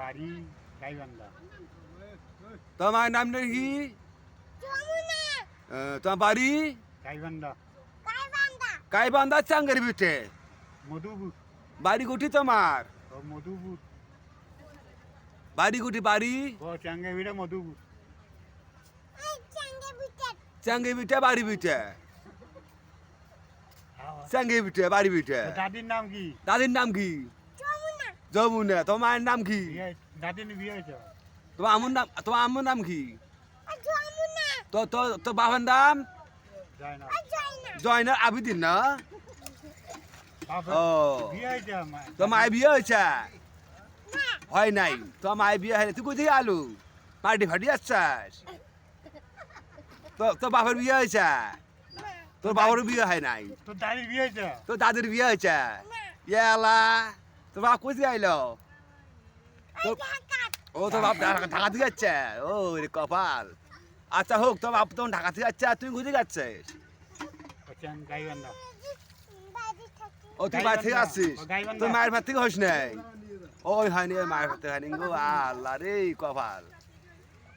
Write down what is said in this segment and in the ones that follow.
বাড়ি গাইবান্ধা। তোমার নাম কি? তোমার বাড়ি? গাইবান্ধা। কাইবান্ধা চাঙ্গের বিটে। মধুপুর। বাড়ি গুটি তোমার? ও মধুপুর। বাড়ি গুটি বাড়ি? ও চাঙ্গে ভিড়ে মধুপুর। চাঙ্গে বিটে। বাড়ি বিটে। চাঙ্গে বিটে বাড়ি বিটে। তো দাদির নাম কি? দাদির নাম কি? যমুনা তোমার মায়ের নাম কি? তোমার আমুর নাম তোমার আম্মুর নাম কি? তো তো তো বাবার নাম? যায় জয়নার আবিদিন না? ও। বিয়ে হয়েছে আমার। তো মায়ের বিয়ে হয়েছে? হয় নাই। তো মায়ের বিয়ে হয় তুই কোথায় আলু? পার্টি ফাটি আসছাস? তো তো বাবার বিয়ে হয়েছে? তোর বাবারও বিয়ে হয় নাই? তোর দাদির বিয়ে হয়েছে? তোর দাদির বিয়ে হয়েছে? ইয়ালা তোর বাপ কোথায় আইলো? ও তোর বাপ ঢাকা ঢাকা থেকে যাচ্ছে? ও রে কপাল। আচ্ছা হোক তোর বাপ তখন ঢাকা থেকে যাচ্ছে আর তুই কোথায় যাচ্ছিস? ও তুই বাড়ি থেকে আসছিস? তোর মায়ের ভাত থেকে হস নাই? ওই হয়নি ওই মায়ের ভাত থেকে হয়নি। গো আল্লাহ রে কপাল।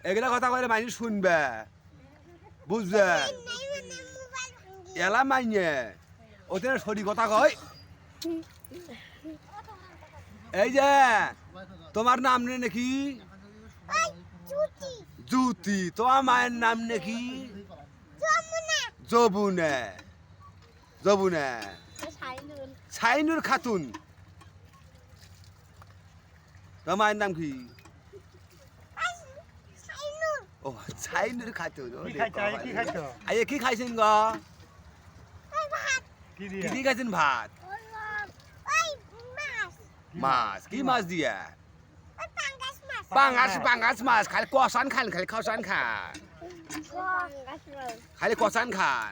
এগুলা কথা কইলে মানুষ শুনবে। বুঝবে? এলা মাইনে। ওদের সরি কথা কয়। এই যে তোমার নাম নে নাকি? জুতি। তোমার মায়ের নাম নাকি? জবুনে জবুনে ছাইনুর খাতুন। তোমার মায়ের নাম কি? ও ছাইনুর খাতুন আইয়ে কি খাইছেন গ? কি খাইছেন ভাত? মাছ কি মাছ দিয়া? পাঙ্গাস পাঙ্গাস মাছ খালি কষান খান খালি খসান খান। খালি কষান খান।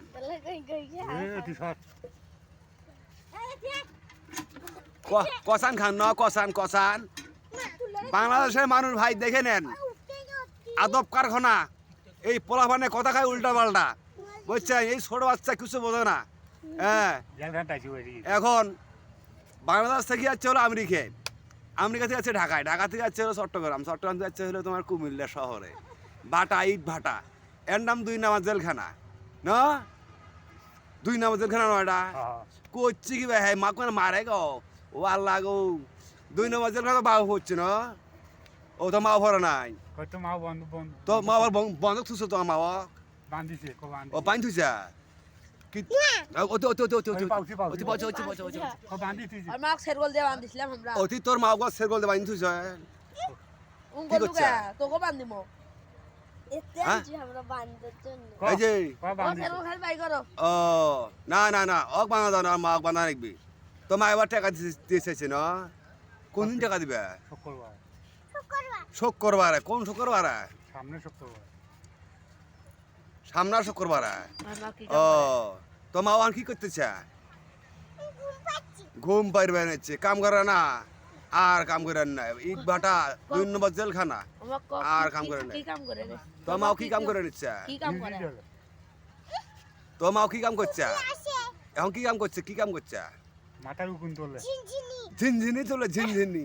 কষান খান ন কষান কষান। বাংলাদেশের মানুষ ভাই দেখে নেন। আদব কারখানা এই পোলাপানে কথা খায় উল্টা পাল্টা বুঝছেন? এই ছোট বাচ্চা কিছু বোঝে না। হ্যাঁ। এখন বাংলাদেশ থেকে যাচ্ছে হলো আমেরিকায় আমেরিকা থেকে যাচ্ছে ঢাকায়। ঢাকা থেকে যাচ্ছে হলো চট্টগ্রাম। চট্টগ্রাম থেকে যাচ্ছে হলো তোমার কুমিল্লা শহরে। ভাটা ইট ভাটা। এর নাম দুই নামার জেলখানা। না? দুই নামার জেলখানা নয়টা করছি কি ভাই মা কোন মারে গো? ও আল্লাহ গো। দুই নম্বর জেলখানা তো বাবু হচ্ছে না? ও তো মা ভরে নাই। কত মা বন্ধু বন্ধু। তো মা বন্ধ থুছো তো মা বান্ধিছে ও অতি কো বান্ধি তুই অতি তোর মা গো থুইছা? বান্ধিমো। বান্ধি সেরগল করো। ও না না না অক বানা দাও না মা বানা রাখবি। তো মা এবার টাকা দিয়েছে না? কোন দিন টাকা দিবে? শুক্রবার। শুক্রবারে কোন শুক্রবারে? সামনে শুক্রবার। সামনা শুক্রবারে আর ও তো মা ওখান কি করতেছে ঘুম পারবে নাচ্ছে কাম করে না। আর কাম করেন না ইট ভাটা দুই নম্বর জেলখানা। আর কাম করে নাই। কি কাম করে রে? তো মাও কি কাম করে নিচ্ছে? কি কাম করে? তো মাও কি কাম করছে? এখন কি কাম করছে? কি কাম করছে? মাথার উকুন তোলে। ঝিনঝিনি তোলে ঝিনঝিনি।